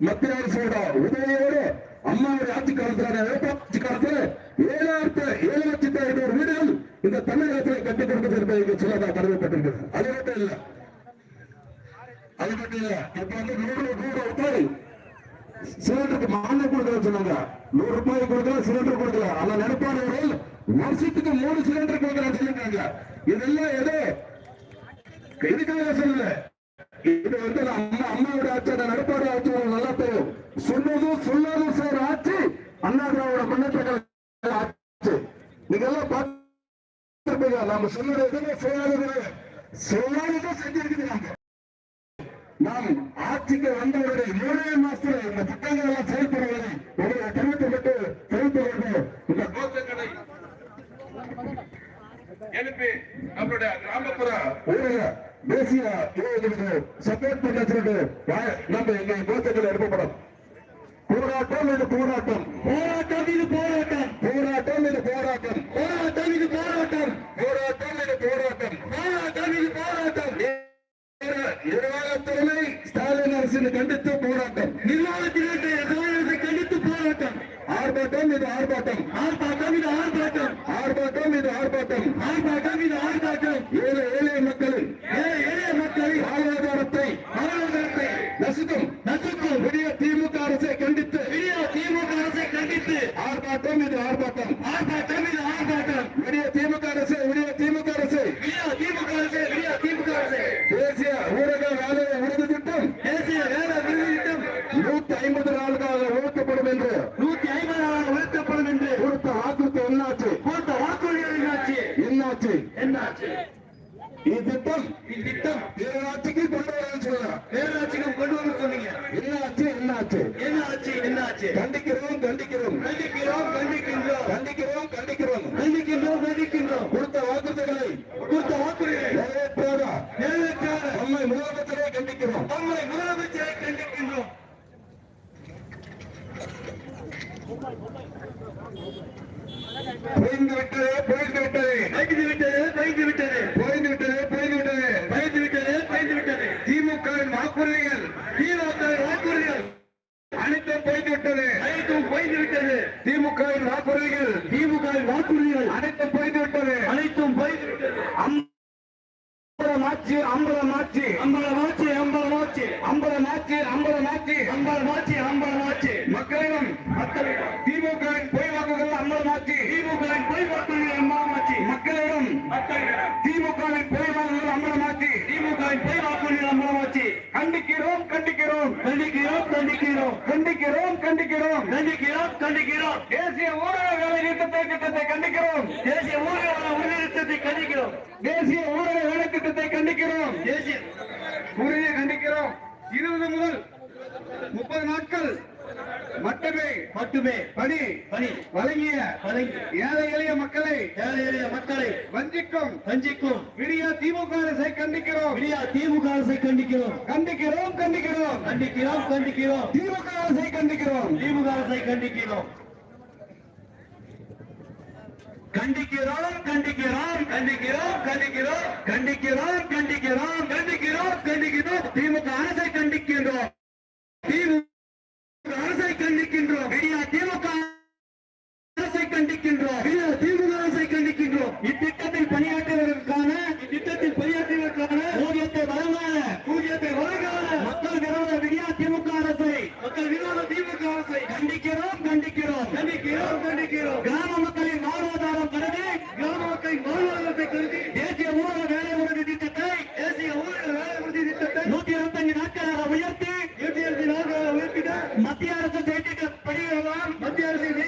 மத்திய அரசோட உதவியோடு அம்மாவுடைய ஆட்சி காலத்தில் ஆட்சி காலத்தில் ஏழாயிரத்து ஏழு லட்சத்தி ஐநூறு வீடுகள் இந்த தமிழகத்தில் கட்டிக் கொடுக்கிறது என்பதை இங்கு கடமைப்பட்டிருக்கிறது அது மட்டும் இல்ல. அது மட்டும் இல்ல. இப்ப வந்து நூறு நூறு ரூபாய் சிலிண்டருக்கு மானியம் கொடுக்கல சொன்னாங்க. நூறு ரூபாய் கொடுக்கல சிலிண்டர் கொடுக்கல ஆனா நினைப்பாளர்கள் வருஷத்துக்கு மூணு சிலிண்டர் கொடுக்கல சொல்லிருக்காங்க இதெல்லாம் எது இதுக்காக சொல்லல. இது வந்து அம்மா அம்மாவோட ஆட்சி அந்த நடுப்பாடு ஆட்சி உங்களுக்கு நல்லா தெரியும். சொன்னதும் சொல்லாதும் சார் ஆட்சி அண்ணா திராவிட முன்னேற்ற ஆட்சி. நீங்க எல்லாம் பார்த்திருப்பீங்க நம்ம சொன்னது எதுவுமே செய்யாதது சொல்லாததும் செஞ்சிருக்குது நாங்க. நாம் ஆட்சிக்கு வந்தவருடைய மூணே மாசத்துல இந்த திட்டங்கள் எல்லாம் செயல்படுவதை உங்களை தெரிவித்துவிட்டு தெரிவித்து வேண்டும் இந்த கோஷங்களை எழுப்பி நம்மளுடைய கிராமப்புற ஊரக தேசிய இளைஞர்களுக்கு சப்போர்ட் பண்ண சொல்லிட்டு நம்ம எங்க நோக்கங்கள் எழுப்பப்படும். போராட்டம் இது போராட்டம். போராட்டம் இது போராட்டம். போராட்டம் இது போராட்டம். போராட்டம் இது போராட்டம். போராட்டம் இது போராட்டம். போராட்டம் இது போராட்டம். நிர்வாகத்திறமை ஸ்டாலின் அரசின் கண்டித்து போராட்டம். நிர்வாகத்திற்கு அரசை கண்டித்து போராட்டம். ஆர்ப்பாட்டம் இது ஆர்ப்பாட்டம். ஆர்ப்பாட்டம் இது ஆர்ப்பாட்டம். ஆர்ப்பாட்டம் இது ஆர்ப்பாட்டம். ஆர்ப்பாட்டம் இது ஆர்ப்பாட்டம். ஏழை எளிய மக்களின் ஏழை எளிய மக்களின் வாழ்வாதாரத்தை வாழ்வாதாரத்தை நசுக்கும் நசுக்கும் பெரிய திமுக அரசை கண்டித்து பெரிய திமுக அரசை கண்டித்து ஆர்ப்பாட்டம் இது ஆர்ப்பாட்டம். ஆர்ப்பாட்டம் இது ஆர்ப்பாட்டம். பெரிய திமுக அரசு பெரிய திமுக அரசு. திமுக அரசு பெரிய திமுக அரசு. தேசிய ஊரக வேலை உறுதி திட்டம். தேசிய வேலை உறுதி திட்டம். நூத்தி ஐம்பது நாளுக்காக ஒழுக்கப்படும் என்று. நூத்தி ஐம்பது நாள் ஒழுக்கப்படும் என்று. கொடுத்த வாக்குறுதி என்னாச்சு? கொடுத்த வாக்குறுதி என்னாச்சு? என்னாச்சு? என்னாச்சு? இத்திட்டம் இத்திட்டம் பேராட்சிக்கு கொண்டு வரேன்னு சொல்லுங்க பேராட்சிக்கு கொண்டு வர சொன்னீங்க. என்னாச்சு என்னாச்சு? என்னாச்சு என்னாச்சு? கண்டிக்கிறோம் கண்டிக்கின்றோம் கண்டிக்கிறோம் கண்டிக்கிறோம் கண்டிக்கின்றோம் கண்டிக்கின்றோம் கொடுத்த வாக்குறுதிகளை கொடுத்த வாக்குறுதிகளை நிறைவேற்றாத நிறைவேற்றாத நம்மை முதலமைச்சரை கண்டிக்கிறோம். நம்மை முதலமைச்சரை கண்டிக்கின்றோம். புரிந்து விட்டது புரிந்து விட்டது. பயந்து விட்டது பயந்து விட்டது. புரிந்து விட்டது புரிந்து விட்டது. பயந்து விட்டது பயந்து விட்டது. திமுக வாக்குறுதிகள் திமுக வாக்குறுதிகள். அனைத்தும் போய்ந்து விட்டது. அனைத்தும் போய்ந்து விட்டது. திமுக வாக்குறுதிகள் திமுக வாக்குறுதிகள். அனைத்தும் போய்ந்து விட்டது. அனைத்தும் அம்பலமாச்சு அம்பலமாச்சு அம்பலமாச்சு அம்பலமாச்சு அம்பலமாச்சு அம்பலமாச்சு அம்பலமாச்சு மக்களிடம் மக்களிடம். திமுகவின் பொய் வாக்குகள் பொய் வாக்குகள் அம்பலமாச்சு மக்களிடம் மக்களிடம். திமுகவின் பொய் வாக்குகள் பொய் வாக்குகள் அம்பலமாச்சு கண்டிக்கிறோம் கண்டிக்கிறோம். கண்டிக்கிறோம் கண்டிக்கிறோம். கண்டிக்கிறோம் கண்டிக்கிறோம். கண்டிக்கிறோம் கண்டிக்கிறோம். தேசிய ஊரக வேலை நிறுத்தத்தை திட்டத்தை கண்டிக்கிறோம். தேசிய ஊரக வேலை நிறுத்தத்தை கண்டிக்கிறோம். தேசிய ஊரக வேலை போராட்டத்தை கண்டிக்கிறோம். தேசிய உறுதியை கண்டிக்கிறோம். இருபது முதல் முப்பது நாட்கள் மட்டுமே மட்டுமே பணி பணி வழங்கிய. ஏழை எளிய மக்களை ஏழை எளிய மக்களை வஞ்சிக்கும் வஞ்சிக்கும். விடியா திமுக அரசை கண்டிக்கிறோம். விடியா திமுக அரசை கண்டிக்கிறோம். கண்டிக்கிறோம் கண்டிக்கிறோம். கண்டிக்கிறோம் கண்டிக்கிறோம். திமுக அரசை கண்டிக்கிறோம். திமுக அரசை கண்டிக்கிறோம். கண்டிக்கிறோம் கண்டிக்கிறோம். கண்டிக்கிறோம் கண்டிக்கிறோம் கண்டிக்கிறோம் கண்டிக்கிறோம் கண்டிக்கிறோம் கண்டிக்கிறோம். திமுக அரசை கண்டிக்கின்றோம். திமுக அரசை கண்டிக்கின்றோம். திமுக அரசை கண்டிக்கின்றோம். திமுக அரசை கண்டிக்கின்றோம். இத்திட்டத்தில் பணியாற்றுவதற்கான இத்திட்டத்தில் பணியாற்றுவதற்கான ஊதியத்தை வழங்காத ஊதியத்தை வழங்காத மக்கள் விரோத விடியா திமுக அரசை மக்கள் விரோத திமுக அரசை கண்டிக்கிறோம் கண்டிக்கிறோம். கண்டிக்கிறோம் கண்டிக்கிறோம். கிராம கேட்டுட்டு படி வரலாம் மத்திய அரசு